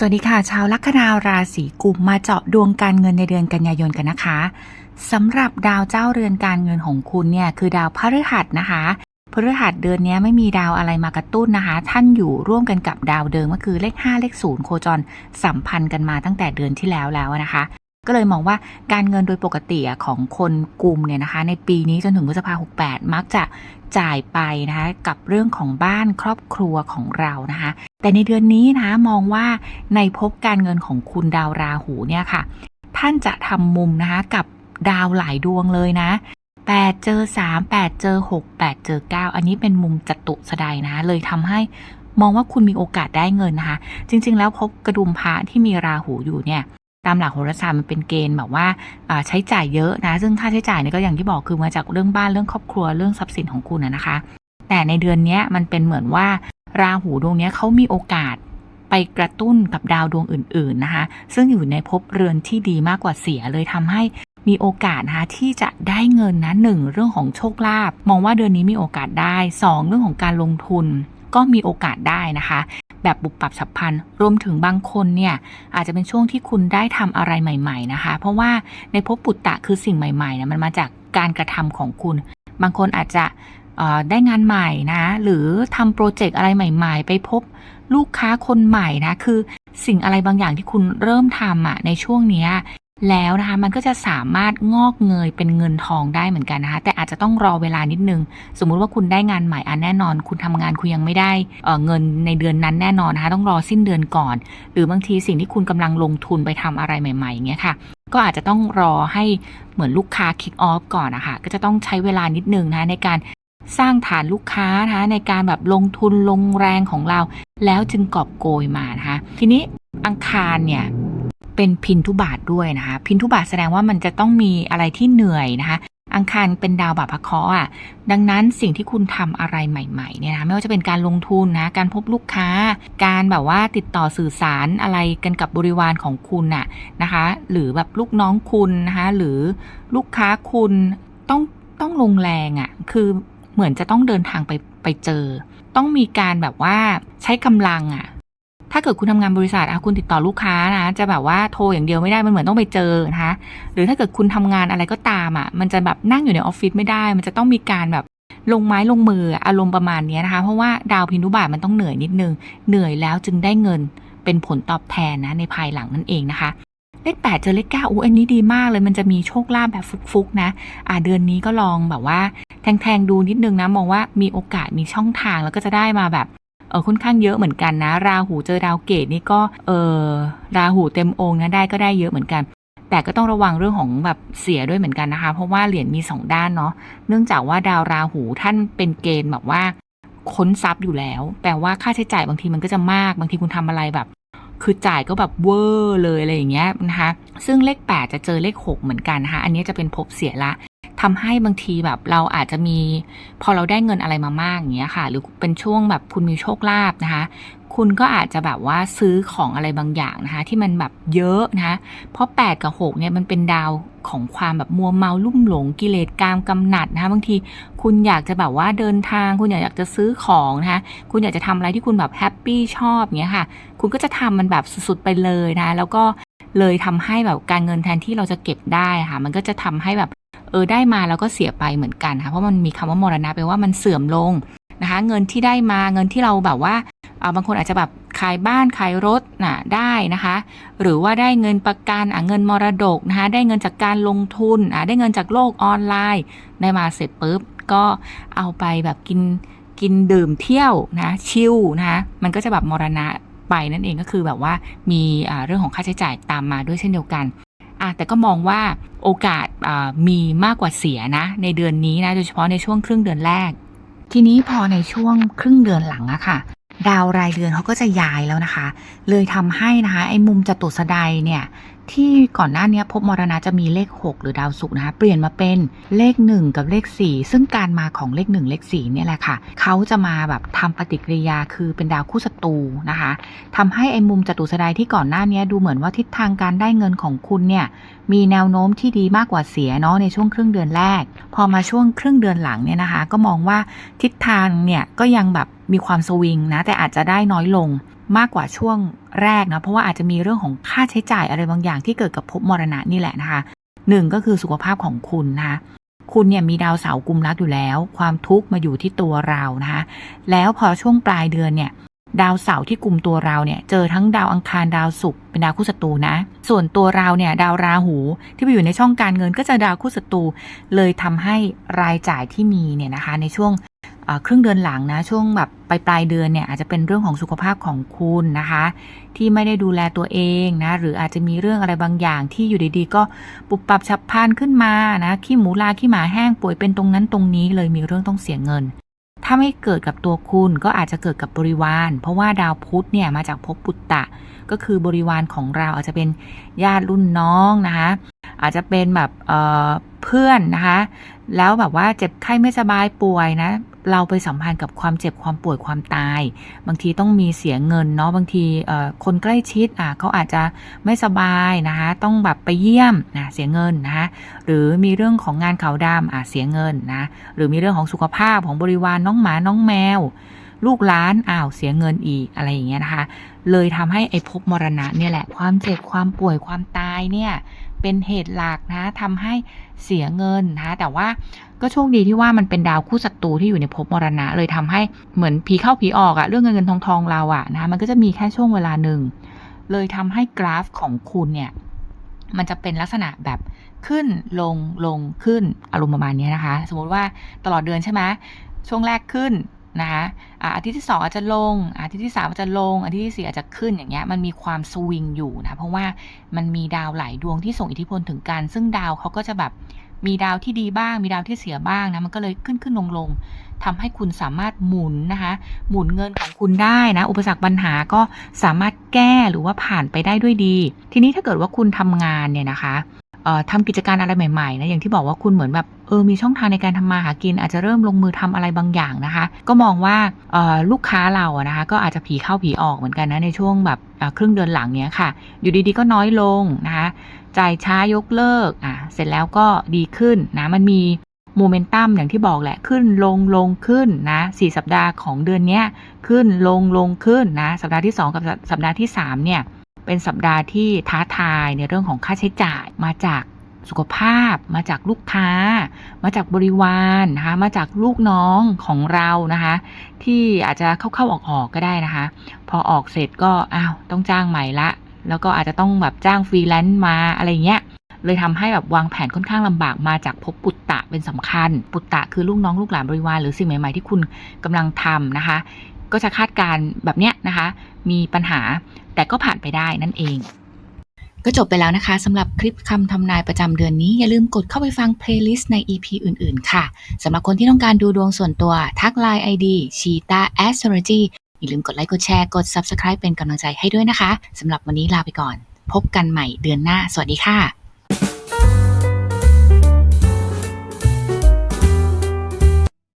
สวัสดีค่ะ ชาวลัคนาราศีกุมมาเจาะดวงการเงินในเดือนกันยายนกันนะคะสำหรับดาวเจ้าเรือนการเงินของคุณเนี่ยคือดาวพฤหัสนะคะพฤหัสเดือนนี้ไม่มีดาวอะไรมากระตุ้นนะคะ ท่านอยู่ร่วมกันกับดาวเดิมก็คือเลข 5 เลข 0 โคจรสัมพันธ์กันมาตั้งแต่เดือนที่แล้วแล้วนะคะ ก็เลยมองว่าการเงินโดยปกติของคนกลุ่มเนี่ยนะคะ ในปีนี้จนถึงพฤษภา68 มักจะจ่ายไปนะคะกับเรื่องของบ้านครอบครัวของเรานะคะ แต่ในเดือนนี้นะมองว่าในภพการเงินของคุณดาวราหูเนี่ยค่ะ ท่านจะทำมุมนะคะกับดาวหลายดวงเลยนะ 8 เจอ 3 8 เจอ 6 8 เจอ 9 อันนี้เป็นมุมจตุสดายนะ เลยทำให้มองว่าคุณมีโอกาสได้เงินนะคะ จริง ๆ แล้วพบกระดุมพระที่มีราหูอยู่เนี่ยตามหลักโหราศาสตร์มันเป็นเกณฑ์แบบว่าใช้จ่ายเยอะนะ ซึ่งค่าใช้จ่ายเนี่ยก็อย่างที่บอกคือมาจากเรื่องบ้านเรื่องครอบครัวเรื่องทรัพย์สินของคุณนะคะ แต่ในเดือนนี้มันเป็นเหมือนว่า ราหูดวงนี้เขามีโอกาสไปกระตุ้นกับดาวดวงอื่น ๆนะคะ ซึ่งอยู่ในภพเรือนที่ดีมากกว่าเสียเลยทำให้มีโอกาสนะคะที่จะได้เงินนะหนึ่งเรื่องของโชคลาภมองว่าเดือนนี้มีโอกาสได้สองเรื่องของการลงทุนก็มีโอกาสได้นะคะ แบบบุปรับฉับพลันรวมถึงบางคนเนี่ยอาจจะเป็นช่วงที่คุณได้ทำอะไรใหม่ ๆนะคะ เพราะว่าในภพปุตตะคือสิ่งใหม่ๆนี่ยมันมาจากการกระทำของคุณ บางคนอาจจะ ได้งานใหม่นะ หรือทำโปรเจกต์อะไรใหม่ ๆ ไปพบลูกค้าคนใหม่นะ คือสิ่งอะไรบางอย่างที่คุณเริ่มทำอะในช่วงนี้แล้วนะคะมันก็จะสามารถงอกเงยเป็นเงินทองได้เหมือนกันนะคะแต่อาจจะต้องรอเวลานิดนึง สมมุติว่าคุณได้งานใหม่อันแน่นอน คุณทำงานคุณยังไม่ได้เเงินในเดือนนั้นแน่นอนนะคะต้องรอสิ้นเดือนก่อน หรือบางทีสิ่งที่คุณกำลังลงทุนไปทำอะไรใหม่ๆอย่างเงี้ยค่ะ ก็อาจจะต้องรอให้เหมือนลูกค้าคิกออฟก่อนนะคะก็จะต้องใช้เวลานิดนึงนะคะในการ สร้างฐานลูกค้านะคะในการแบบลงทุนลงแรงของเรา แล้วจึงกอบโกยมานะคะ ทีนี้อังคารเนี่ยเป็นพินทุบาทด้วยนะคะ พินทุบาทแสดงว่ามันจะต้องมีอะไรที่เหนื่อยนะคะ อังคารเป็นดาวบาปพะเคาะอะดังนั้นสิ่งที่คุณทำอะไรใหม่ๆเนี่ยนะไม่ว่าจะเป็นการลงทุนนะการพบลูกค้า การแบบว่าติดต่อสื่อสารอะไรกันกับบริวารของคุณน่ะนะคะ หรือแบบลูกน้องคุณนะคะหรือลูกค้าคุณต้องต้องลงแรงอะ่ะ คือ เหมือนจะต้องเดินทางไปไปเจอ ต้องมีการแบบว่าใช้กำลังอะถ้าเกิดคุณทำงานบริษัทอะคุณติดต่อลูกค้านะ จะแบบว่าโทรอย่างเดียวไม่ได้มันเหมือนต้องไปเจอนะคะหรือถ้าเกิดคุณทำงานอะไรก็ตามอะมันจะแบบนั่งอยู่ในออฟฟิศไม่ได้ มันจะต้องมีการแบบลงไม้ลงมืออารมณ์ประมาณนี้นะคะ เพราะว่าดาวพินุบาตมันต้องเหนื่อยนิดนึง เหนื่อยแล้วจึงได้เงินเป็นผลตอบแทนนะในภายหลังนั่นเองนะคะ เลขแปดเจอเลขเก้าอู้อันนี้ดีมากเลยมันจะมีโชคลาภแบบฟุกๆนะ อ่าเดือนนี้ก็ลองแบบว่า แทงๆดูนิดนึงนะมองว่ามีโอกาสมีช่องทางแล้วก็จะได้มาแบบเออค่อนข้างเยอะเหมือนกันนะ ราหูเจอดาวเกตนี่ก็เออราหูเต็มองค์นะได้ก็ได้เยอะเหมือนกัน แต่ก็ต้องระวังเรื่องของแบบเสียด้วยเหมือนกันนะคะ เพราะว่าเหรียญมีสองด้านเนาะเนื่องจากว่าดาวราหูท่านเป็นเกณฑ์แบบว่าค้นทรัพย์อยู่แล้วแปลว่าค่าใช้จ่ายบางทีมันก็จะมาก บางทีคุณทำอะไรแบบ คือจ่ายก็แบบเวอร์เลยอะไรอย่างเงี้ยนะคะ ซึ่งเลข 8 จะเจอเลข 6 เหมือนกันนะคะ อันนี้จะเป็นภพเสียละ ทำให้บางทีแบบเราอาจจะมี พอเราได้เงินอะไรมามากอย่างเงี้ยค่ะ หรือเป็นช่วงแบบคุณมีโชคลาภนะคะ คุณก็อาจจะแบบว่าซื้อของอะไรบางอย่างนะคะ ที่มันแบบเยอะนะคะ เพราะ 8 กับ 6 เนี่ยมันเป็นดาวของความแบบมัวเมาลุ่มหลงกิเลสกามกำหนัดนะคะบางทีคุณอยากจะแบบว่าเดินทาง คุณอยากจะซื้อของนะคะคุณอยากจะทำอะไรที่คุณแบบแฮปปี้ชอบอย่างเงี้ยค่ะ คุณก็จะทำมันแบบสุดๆไปเลยนะ แล้วก็เลยทำให้แบบการเงินแทนที่เราจะเก็บได้ค่ะ มันก็จะทำให้แบบ เออได้มาแล้วก็เสียไปเหมือนกันค่ะเพราะมันมีคำว่ามรณะแปลว่ามันเสื่อมลงนะคะ เงินที่ได้มาเงินที่เราแบบว่าเอาบางคนอาจจะแบบขายบ้านขายรถน่ะได้นะคะ หรือว่าได้เงินประกันอะเงินมรดกนะคะ ได้เงินจากการลงทุนอะได้เงินจากโลกออนไลน์ ได้มาเสร็จปุ๊บก็เอาไปแบบกินกินดื่มเที่ยวนะชิลนะคะมันก็จะแบบมรณะไปนั่นเองก็คือแบบว่ามีเรื่องของค่าใช้จ่ายตามมาด้วยเช่นเดียวกัน อะแต่ก็มองว่าโอกาสมีมากกว่าเสียนะ ในเดือนนี้นะโดยเฉพาะในช่วงครึ่งเดือนแรก ทีนี้พอในช่วงครึ่งเดือนหลังอะค่ะ ดาวรายเดือนเขาก็จะย้ายแล้วนะคะ เลยทำให้นะคะไอ้มุมจตุสดายเนี่ย ที่ก่อนหน้านี้พบมรณะจะมีเลข 6 หรือดาวศุกร์นะคะเปลี่ยนมาเป็นเลข 1 กับเลข 4 ซึ่งการมาของเลข 1 เลข4เนี่ยแหละค่ะเขาจะมาแบบทำปฏิกิริยาคือเป็นดาวคู่ศัตรูนะคะทำให้ไอ้มุมจตุสดายที่ก่อนหน้านี้ดูเหมือนว่าทิศทางการได้เงินของคุณเนี่ยมีแนวโน้มที่ดีมากกว่าเสียเนาะในช่วงครึ่งเดือนแรก พอมาช่วงครึ่งเดือนหลังเนี่ยนะคะ ก็มองว่าทิศทางเนี่ยก็ยังแบบมีความสวิงนะแต่อาจจะได้น้อยลง มากกว่าช่วงแรกนะ เพราะว่าอาจจะมีเรื่องของค่าใช้จ่ายอะไรบางอย่างที่เกิดกับภพมรณะนี่แหละนะคะหนึ่งก็คือสุขภาพของคุณนะคะคุณเนี่ยมีดาวเสาร์กุมรักอยู่แล้ว ความทุกข์มาอยู่ที่ตัวเรานะคะแล้วพอช่วงปลายเดือนเนี่ย ดาวเสาร์ที่กลุ่มตัวเราเนี่ย เจอทั้งดาวอังคารดาวศุกร์เป็นดาวคู่ศัตรูนะ ส่วนตัวเราเนี่ย ดาวราหูที่ไปอยู่ในช่องการเงินก็จะดาวคู่ศัตรูเลยทำให้รายจ่ายที่มีเนี่ยนะคะ ในช่วง ครึ่งเดือนหลังนะช่วงแบบปลายปลายเดือนเนี่ยอาจจะเป็นเรื่องของสุขภาพของคุณนะคะ ที่ไม่ได้ดูแลตัวเองนะหรืออาจจะมีเรื่องอะไรบางอย่างที่อยู่ดีๆ ก็ปุบปับฉับพลันขึ้นมานะขี้หมูลาขี้หมาแห้งป่วยเป็นตรงนั้นตรงนี้เลยมีเรื่องต้องเสียเงิน ถ้าไม่เกิดกับตัวคุณก็อาจจะเกิดกับบริวาร เพราะว่าดาวพุธเนี่ยมาจากภพปุตตะ ก็คือบริวารของเราอาจจะเป็นญาติรุ่นน้องนะคะอาจจะเป็นแบบเอ่อเพื่อนนะคะ แล้วแบบว่าเจ็บไข้ไม่สบายป่วยนะเราไปสัมพันธ์กับความเจ็บความป่วยความตาย บางทีต้องมีเสียเงินเนาะบางทีคนใกล้ชิดอะเขาอาจจะไม่สบายนะคะต้องแบบไปเยี่ยมนะเสียเงินนะคะหรือมีเรื่องของงานขาวดำอะเสียเงินนะหรือมีเรื่องของสุขภาพของบริวารน้องหมาน้องแมว ลูกหล้านอ้าวเสียเงินอีกอะไรอย่างเงี้ยนะคะ เลยทำให้ไอ้ภพมรณะเนี่ยแหละความเจ็บความป่วยความตายเนี่ย เป็นเหตุหลักนะทำให้เสียเงินนะแต่ว่าก็โชคดีที่ว่ามันเป็นดาวคู่ศัตรูที่อยู่ในภพมรณะ เลยทำให้เหมือนผีเข้าผีออกอะเรื่องเงินเงินทองทองเราอะนะมันก็จะมีแค่ช่วงเวลาหนึ่ง เลยทำให้กราฟของคุณเนี่ย มันจะเป็นลักษณะแบบขึ้นลงลงขึ้นอารมณ์ประมาณนี้นะคะ สมมติว่าตลอดเดือนใช่ไหมช่วงแรกขึ้น นะคะอ่าอาทิตย์ที่สองอาจจะลง อาทิตย์ที่สามอาจจะลง อาทิตย์ที่สี่อาจจะขึ้นอย่างเงี้ยมันมีความสวิงอยู่นะ เพราะว่ามันมีดาวหลายดวงที่ส่งอิทธิพลถึงกัน ซึ่งดาวเขาก็จะแบบมีดาวที่ดีบ้าง มีดาวที่เสียบ้างนะ มันก็เลยขึ้นขึ้นลงลงทำให้คุณสามารถหมุนนะคะ หมุนเงินของคุณได้นะ อุปสรรคปัญหาก็สามารถแก้หรือว่าผ่านไปได้ด้วยดี ทีนี้ถ้าเกิดว่าคุณทำงานเนี่ยนะคะ ทำกิจการอะไรใหม่ๆนะอย่างที่บอกว่าคุณเหมือนแบบเออมีช่องทางในการทำมาหากิน อาจจะเริ่มลงมือทำอะไรบางอย่างนะคะ ก็มองว่าลูกค้าเราอะนะคะก็อาจจะผีเข้าผีออกเหมือนกันนะในช่วงแบบครึ่งเดือนหลังเนี้ยค่ะ อยู่ดีๆก็น้อยลงนะคะจ่ายช้ายกเลิกอะเสร็จแล้วก็ดีขึ้นนะมันมีโมเมนตัมอย่างที่บอกแหละขึ้นลงลงขึ้นนะสี่สัปดาห์ของเดือนเนี้ยขึ้นลงลงขึ้นนะสัปดาห์ที่ 2 กับสัปดาห์ที่3เนี่ย เป็นสัปดาห์ที่ท้าทายในเรื่องของค่าใช้จ่ายมาจากสุขภาพมาจากลูกค้า มาจากบริวารนะคะมาจากลูกน้องของเรานะคะ ที่อาจจะเข้าๆออกๆก็ได้นะคะ พอออกเสร็จก็อ้าวต้องจ้างใหม่ละ แล้วก็อาจจะต้องแบบจ้างฟรีแลนซ์มาอะไรเงี้ยเลยทำให้แบบวางแผนค่อนข้างลำบากมาจากภพปุตตะเป็นสำคัญ ปุตตะคือลูกน้องลูกหลานบริวารหรือสิ่งใหม่ๆที่คุณกำลังทำนะคะ ก็จะคาดการแบบเนี้ยนะคะ มีปัญหาแต่ก็ผ่านไปได้นั่นเอง ก็จบไปแล้วนะคะสำหรับคลิปคำทำนายประจำเดือนนี้ อย่าลืมกดเข้าไปฟังเพลย์ลิสต์ใน EP อื่น ๆ ค่ะสำหรับคนที่ต้องการดูดวงส่วนตัวทักไลน์ ID c h e e t a Astrology อย่าลืมกดไลค์กดแชร์กด Subscribe เป็นกำลังใจให้ด้วยนะคะสำหรับวันนี้ลาไปก่อน พบกันใหม่เดือนหน้า สวัสดีค่ะ